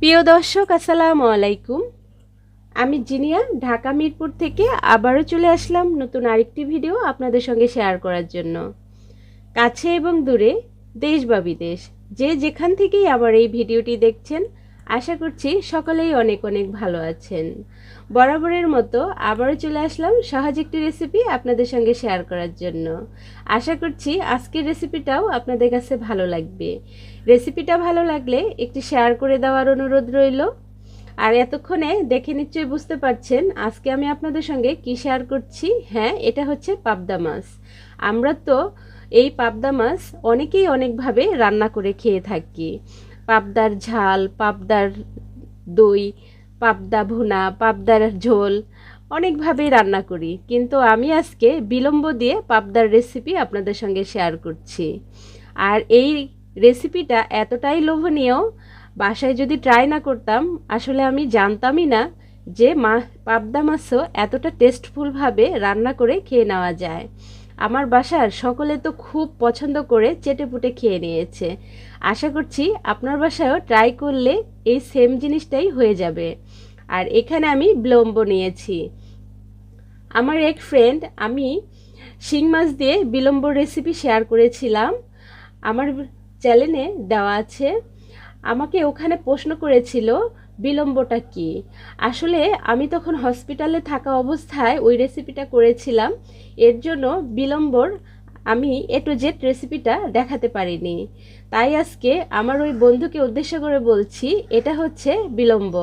প্রিয় দর্শক, আসসালামু আলাইকুম। আমি জিনিয়া, ঢাকা মিরপুর থেকে আবারও চলে আসলাম নতুন আরেকটি ভিডিও আপনাদের সঙ্গে শেয়ার করার জন্য। কাছে এবং দূরে, দেশ বা বিদেশ, যে যেখান থেকেই আবার এই ভিডিওটি দেখছেন, আশা করছি সকলেই অনেক অনেক ভালো আছেন। বরাবরের মতো আবারও চলে আসলাম সহজ একটি রেসিপি আপনাদের সঙ্গে শেয়ার করার জন্য। আশা করছি আজকের রেসিপিটাও আপনাদের কাছে ভালো লাগবে। রেসিপিটা ভালো লাগলে একটি শেয়ার করে দেওয়ার অনুরোধ রইল। আর এতক্ষণে দেখে নিশ্চয়ই বুঝতে পারছেন আজকে আমি আপনাদের সঙ্গে কি শেয়ার করছি। হ্যাঁ এটা হচ্ছে পাবদা মাছ। আমরা তো এই পাবদা মাছ অনেকেই অনেকভাবে রান্না করে খেয়ে থাকি। পাবদার ঝাল, পাবদার দই, পাবদা ভুনা, পাবদার ঝোল অনেকভাবেই রান্না করি। কিন্তু আমি আজকে বিলম্ব দিয়ে পাবদার রেসিপি আপনাদের সঙ্গে শেয়ার করছি। আর এই রেসিপিটা এতটাই লোভনীয়, বাসায় যদি ট্রাই না করতাম, আসলে আমি জানতামই না যে মা, পাবদা মাছও এতটা টেস্টফুলভাবে রান্না করে খেয়ে নেওয়া যায়। আমার বাসার সকলে তো খুব পছন্দ করে চেটেপুটে খেয়ে নিয়েছে। আশা করছি আপনার বাসায়ও ট্রাই করলে এই সেম জিনিসটাই হয়ে যাবে। আর এখানে আমি বিলম্ব নিয়েছি আমার এক ফ্রেন্ড আমি শিং মাছ দিয়ে বিলম্ব রেসিপি শেয়ার করেছিলাম। আমার চ্যানেলে দেওয়া আছে, আমাকে ওখানে প্রশ্ন করেছিল, বিলম্বটা কি? আসলে আমি তখন হসপিটালে থাকা অবস্থায় ওই রেসিপিটা করেছিলাম। এর জন্য বিলম্বর আমি এ টু জেড রেসিপিটা দেখাতে পারিনি। তাই আজকে আমার ওই বন্ধুকে উদ্দেশ্য করে বলছি, এটা হচ্ছে বিলম্ব।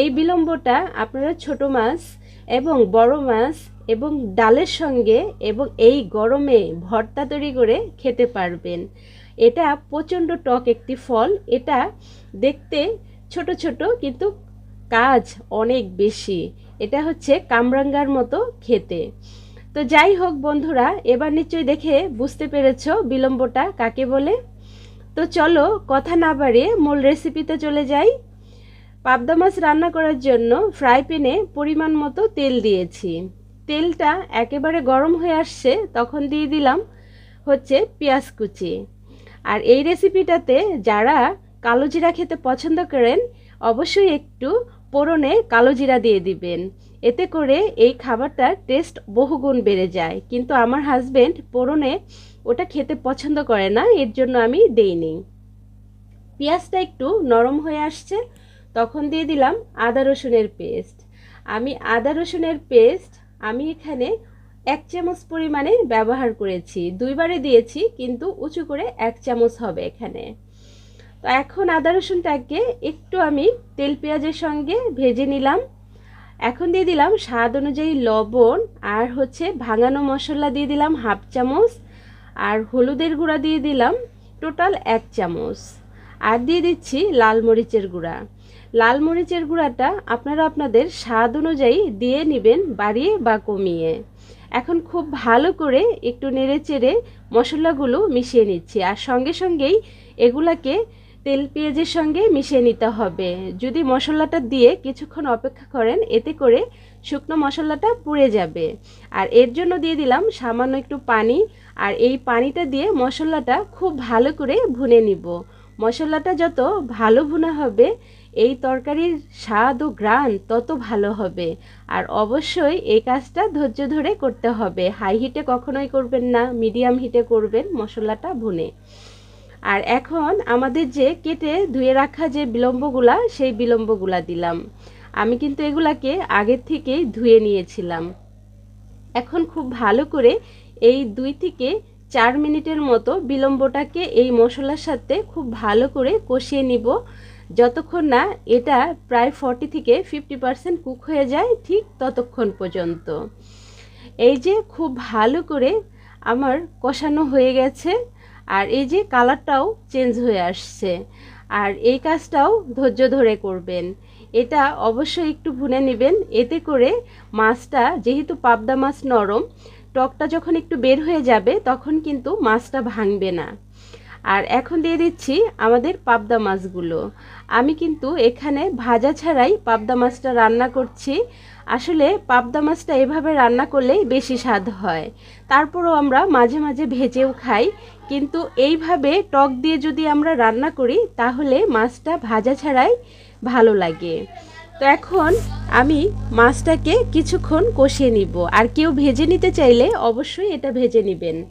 এই বিলম্বটা আপনারা ছোট মাছ এবং বড় মাছ এবং ডালের সঙ্গে এবং এই গরমে ভর্তা তৈরি করে খেতে পারবেন। এটা প্রচণ্ড টক একটি ফল। এটা দেখতে ছোট ছোট কিন্তু কাজ অনেক বেশি। এটা হচ্ছে কামরাঙ্গার মতো খেতে। তো যাই হোক বন্ধুরা, এবার নিশ্চয়ই দেখে বুঝতে পেরেছ বিলম্বটা কাকে বলে। তো চলো কথা না বাড়িয়ে মূল রেসিপিতে চলে যাই। পাবদা মাছ রান্না করার জন্য ফ্রাই প্যানে পরিমাণ মতো তেল দিয়েছি। তেলটা একেবারে গরম হয়ে আসছে, তখন দিয়ে দিলাম হচ্ছে পেঁয়াজ কুচি। আর এই রেসিপিটাতে যারা কালো জিরা খেতে পছন্দ করেন, অবশ্যই একটু পোড়নে কালো জিরা দিয়ে দিবেন। এতে করে এই খাবারটার টেস্ট বহুগুণ বেড়ে যায়। কিন্তু আমার হাজব্যান্ড পোড়নে ওটা খেতে পছন্দ করে না, এর জন্য আমি দেইনি। পেঁয়াজটা একটু নরম হয়ে আসছে, তখন দিয়ে দিলাম আদা রসুনের পেস্ট আমি আদা রসুনের পেস্ট আমি এখানে এক চামচ পরিমাণে ব্যবহার করেছি। দুইবারে দিয়েছি, কিন্তু উঁচু করে এক চামচ হবে এখানে। তো এখন আদা রসুনটাকে একটু আমি তেল পেঁয়াজের সঙ্গে ভেজে নিলাম। এখন দিয়ে দিলাম স্বাদ অনুযায়ী লবণ আর হচ্ছে ভাঙানো মশলা দিয়ে দিলাম হাফ চামচ আর হলুদের গুঁড়া দিয়ে দিলাম টোটাল এক চামচ। আর দিয়ে দিচ্ছি লাল মরিচের গুঁড়া। লাল মরিচের গুঁড়াটা আপনারা আপনাদের স্বাদ অনুযায়ী দিয়ে নেবেন, বাড়িয়ে বা কমিয়ে। এখন খুব ভালো করে একটু নেড়ে চেড়ে মশলাগুলো মিশিয়ে নিচ্ছি। আর সঙ্গে সঙ্গেই এগুলাকে তেল পেঁয়াজের সঙ্গে মিশিয়ে নিতে হবে। যদি মশলাটা দিয়ে কিছুক্ষণ অপেক্ষা করেন, এতে করে শুকনো মশলাটা পুড়ে যাবে। আর এর জন্য দিয়ে দিলাম সামান্য একটু পানি। আর এই পানিটা দিয়ে মশলাটা খুব ভালো করে ভুনে নিব। মশলাটা যত ভালো ভুনা হবে এই তরকারির স্বাদ ও গ্রান তত ভালো হবে। আর অবশ্যই এই কাজটা ধৈর্য ধরে করতে হবে। হাই হিটে কখনোই করবেন না, মিডিয়াম হিটে করবেন মশলাটা ভুনে। আর এখন আমাদের যে কেটে ধুয়ে রাখা যে বিলম্বগুলা, সেই বিলম্বগুলা দিলাম। আমি কিন্তু এগুলাকে আগের থেকেই ধুয়ে নিয়েছিলাম। এখন খুব ভালো করে এই দুই থেকে চার মিনিটের মতো বিলম্বটাকে এই মশলার সাথে খুব ভালো করে কষিয়ে নিব। যতক্ষণ না এটা প্রায় ফর্টি থেকে ফিফটি পারসেন্ট কুক হয়ে যায় ঠিক ততক্ষণ পর্যন্ত। এই যে খুব ভালো করে আমার কষানো হয়ে গেছে আর এই যে কালারটাও চেঞ্জ হয়ে আসছে। আর এই কাজটাও ধৈর্য ধরে করবেন। এটা অবশ্যই একটু ভুনে নেবেন। এতে করে মাছটা যেহেতু পাবদা মাছ নরম, টকটা যখন একটু বের হয়ে যাবে তখন কিন্তু মাছটা ভাঙবে না। আর এখন দিয়ে দিচ্ছি আমাদের পাবদা মাছগুলো। আমি কিন্তু এখানে ভাজা ছাড়াই পাবদা মাছটা রান্না করছি। আসলে পাবদা মাছটা এভাবে রান্না করলেই বেশি স্বাদ হয়। তারপরও আমরা মাঝে মাঝে ভেজেও খাই। কিন্তু এইভাবে টক দিয়ে যদি আমরা রান্না করি, তাহলে মাছটা ভাজা ছাড়াই ভালো লাগে। তো এখন আমি মাছটাকে কিছুক্ষণ কষিয়ে নিব। আর কেউ ভেজে নিতে চাইলে অবশ্যই এটা ভেজে নেবেন।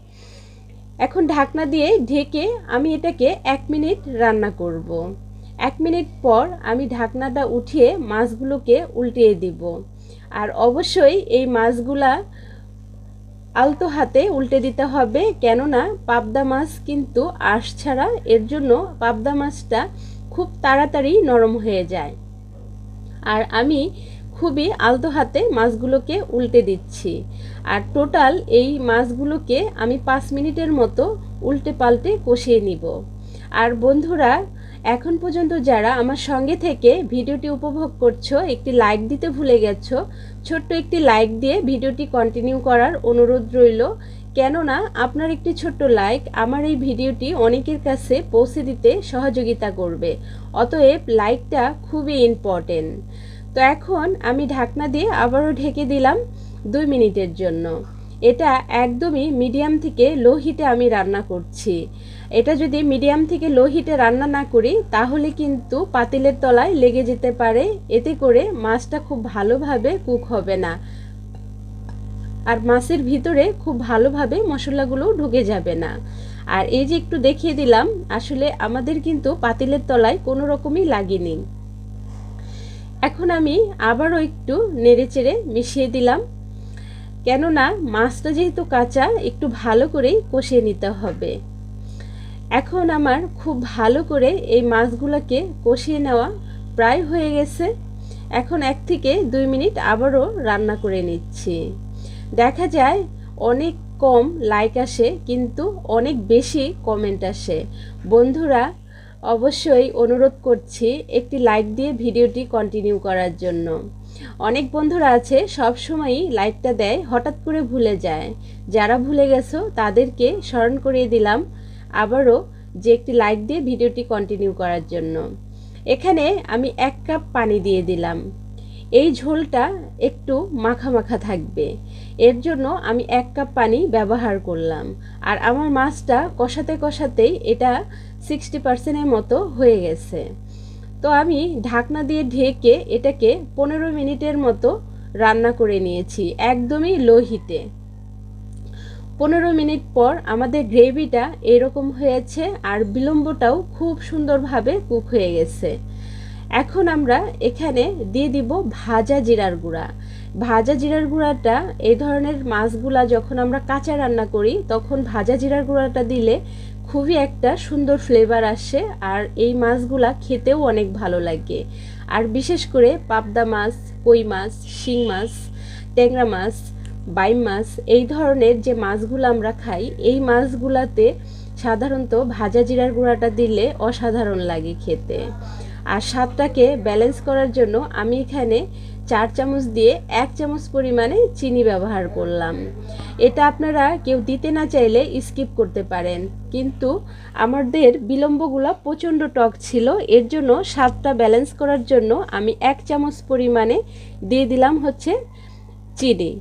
এখন ঢাকনা দিয়ে ঢেকে আমি এটাকে এক মিনিট রান্না করব। এক মিনিট পর আমি ঢাকনাটা উঠিয়ে মাছগুলোকে উল্টিয়ে দিব আর অবশ্যই এই মাছগুলা আলতো হাতে উল্টে দিতে হবে, কেননা পাবদা মাছ কিন্তু আঁশ ছাড়া এর জন্য পাবদা মাছটা খুব তাড়াতাড়ি নরম হয়ে যায় আর আমি খুবই আলতো হাতে মাছগুলোকে উল্টে দিচ্ছি। আর টোটাল এই মাছগুলোকে আমি পাঁচ মিনিটের মতো উল্টে পাল্টে কষিয়ে নিব। আর বন্ধুরা, এখন পর্যন্ত যারা আমার সঙ্গে থেকে ভিডিওটি উপভোগ করছ, একটি লাইক দিতে ভুলে গেছো, ছোট্ট একটি লাইক দিয়ে ভিডিওটি কন্টিনিউ করার অনুরোধ রইল। কেননা, আপনার একটি ছোট্ট লাইক আমার এই ভিডিওটি অনেকের কাছে পৌঁছে দিতে সহযোগিতা করবে। অতএব, লাইকটা খুবই ইম্পর্টেন্ট তো এখন আমি ঢাকনা দিয়ে আবারও ঢেকে দিলাম দুই মিনিটের জন্য। এটা একদমই মিডিয়াম থেকে লো হিটে আমি রান্না করছি। এটা যদি মিডিয়াম থেকে লো হিটে রান্না না করি, তাহলে কিন্তু পাতিলের তলায় লেগে যেতে পারে। এতে করে মাছটা খুব ভালোভাবে কুক হবে না। আর মাছের ভিতরে খুব ভালোভাবে মশলাগুলো ঢুকে যাবে না। আর এই যে একটু দেখিয়ে দিলাম, আসলে আমাদের কিন্তু পাতিলের তলায় কোনো রকমই লাগেনি। এখন আমি আবারও একটু নেড়ে চেড়ে মিশিয়ে দিলাম। কেননা মাছটা যেহেতু কাঁচা, একটু ভালো করেই কষিয়ে নিতে হবে। এখন আমার খুব ভালো করে এই মাছগুলোকে কষিয়ে নেওয়া প্রায় হয়ে গেছে। এখন এক থেকে দুই মিনিট আবারও রান্না করে নিচ্ছি। দেখা যায় অনেক কম লাইক আসে, কিন্তু অনেক বেশি কমেন্ট আসে। বন্ধুরা অবশ্যই অনুরোধ করছি একটি লাইক দিয়ে ভিডিওটি কন্টিনিউ করার জন্য। অনেক বন্ধুরা আছে, সব সময়ই লাইকটা দেয়, হঠাৎ করে ভুলে যায়। যারা ভুলে গেছো, তাদেরকে স্মরণ করিয়ে দিলাম আবারও যে একটি লাইক দিয়ে ভিডিওটি কন্টিনিউ করার জন্য। এখানে আমি এক কাপ পানি দিয়ে দিলাম। এই ঝোলটা একটু মাখা মাখা থাকবে। এর জন্য আমি এক কাপ পানি ব্যবহার করলাম। আর আমার মাছটা কষাতে কষাতেই এটা সিক্সটি পার্সেন্টের মতো হয়ে গেছে। তো আমি ঢাকনা দিয়ে ঢেকে এটাকে পনেরো মিনিটের মতো রান্না করে নিয়েছি, একদমই লো হিটে পনেরো মিনিট পর আমাদের গ্রেভিটা এরকম হয়েছে আর বিলম্বটাও খুব সুন্দরভাবে কুক হয়ে গেছে। এখন আমরা এখানে দিয়ে দিব ভাজা জিরার গুঁড়া। ভাজা জিরার গুঁড়াটা, এই ধরনের মাছগুলা যখন আমরা কাঁচা রান্না করি, তখন ভাজা জিরার গুঁড়াটা দিলে খুবই একটা সুন্দর ফ্লেভার আসে আর এই মাছগুলা খেতেও অনেক ভালো লাগে। আর বিশেষ করে পাবদা মাছ, কই মাছ, শিং মাছ, ট্যাংরা মাছ, বাইম মাছ, এই ধরনের যে মাছগুলো আমরা খাই, এই মাছগুলাতে সাধারণত ভাজা জিরার গুঁড়াটা দিলে অসাধারণ লাগে খেতে। আর স্বাদটাকে ব্যালেন্স করার জন্য আমি এখানে চার চামচ দিয়ে এক চামচ পরিমাণে চিনি ব্যবহার করলাম। এটা আপনারা কেউ দিতে না চাইলে স্কিপ করতে পারেন। কিন্তু আমাদের বিলম্বগুলো প্রচণ্ড টক ছিল, এর জন্য স্বাদটা ব্যালেন্স করার জন্য আমি এক চামচ পরিমাণে দিয়ে দিলাম হচ্ছে চিনি।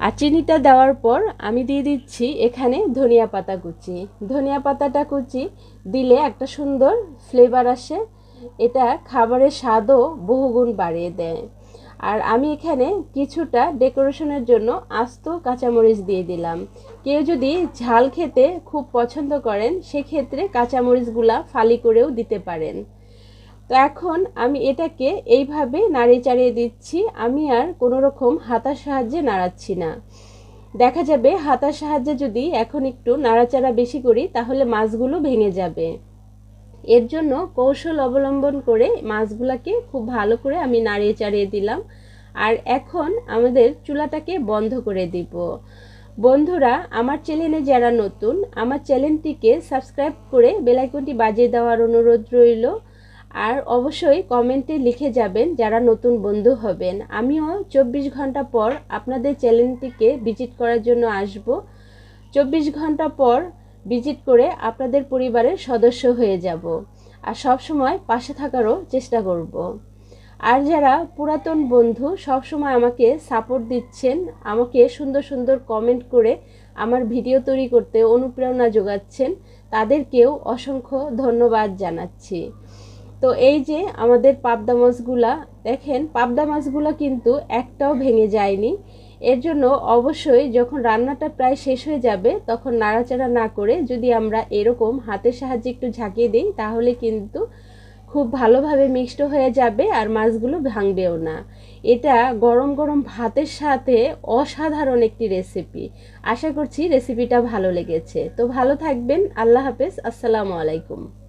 আর চিনিটা দেওয়ার পর আমি দিয়ে দিচ্ছি এখানে ধনিয়া পাতা কুচি। ধনিয়া পাতাটা কুচি দিলে একটা সুন্দর ফ্লেভার আসে এটা খাবারের স্বাদও বহুগুণ বাড়িয়ে দেয়। আর আমি এখানে কিছুটা ডেকোরেশনের জন্য আস্ত কাঁচামরিচ দিয়ে দিলাম। কেউ যদি ঝাল খেতে খুব পছন্দ করেন, সেক্ষেত্রে কাঁচামরিচগুলা ফালি করেও দিতে পারেন। তো এখন আমি এটাকে এইভাবে নাড়িয়ে চাড়িয়ে দিচ্ছি। আমি আর কোনো রকম হাতার সাহায্যে নাড়াচ্ছি না। দেখা যাবে হাতার সাহায্যে যদি এখন একটু নাড়াচাড়া বেশি করি, তাহলে মাছগুলো ভেঙে যাবে। এর জন্য কৌশল অবলম্বন করে মাছগুলোকে খুব ভালো করে আমি নাড়িয়ে চাড়িয়ে দিলাম। আর এখন আমাদের চুলাটাকে বন্ধ করে দিব। বন্ধুরা, আমার চ্যানেলে যারা নতুন, আমার চ্যানেলটিকে সাবস্ক্রাইব করে বেলাইকনটি বাজিয়ে দেওয়ার অনুরোধ রইল। আর অবশ্যই কমেন্টে লিখে যাবেন যারা নতুন বন্ধু হবেন। আমিও চব্বিশ ঘণ্টা পর আপনাদের চ্যানেলটিকে ভিজিট করার জন্য আসব। চব্বিশ ঘণ্টা পর ভিজিট করে আপনাদের পরিবারের সদস্য হয়ে যাব। আর সব সময় পাশে থাকারও চেষ্টা করব। আর যারা পুরাতন বন্ধু সব সময় আমাকে সাপোর্ট দিচ্ছেন, আমাকে সুন্দর সুন্দর কমেন্ট করে আমার ভিডিও তৈরি করতে অনুপ্রেরণা যোগাচ্ছেন, তাদেরকেও অসংখ্য ধন্যবাদ জানাচ্ছি। তো এই যে আমাদের পাবদা মাছগুলা, দেখেন পাবদা মাছগুলো কিন্তু একটাও ভেঙে যায়নি। এর জন্য অবশ্যই যখন রান্নাটা প্রায় শেষ হয়ে যাবে, তখন নাড়াচাড়া না করে যদি আমরা এরকম হাতের সাহায্যে একটু ঝাঁকিয়ে দিই, তাহলে কিন্তু খুব ভালোভাবে মিক্সড হয়ে যাবে আর মাছগুলো ভাঙবেও না। এটা গরম গরম ভাতের সাথে অসাধারণ একটি রেসিপি আশা করছি রেসিপিটা ভালো লেগেছে। তো ভালো থাকবেন। আল্লাহ হাফেজ। আসসালামু আলাইকুম।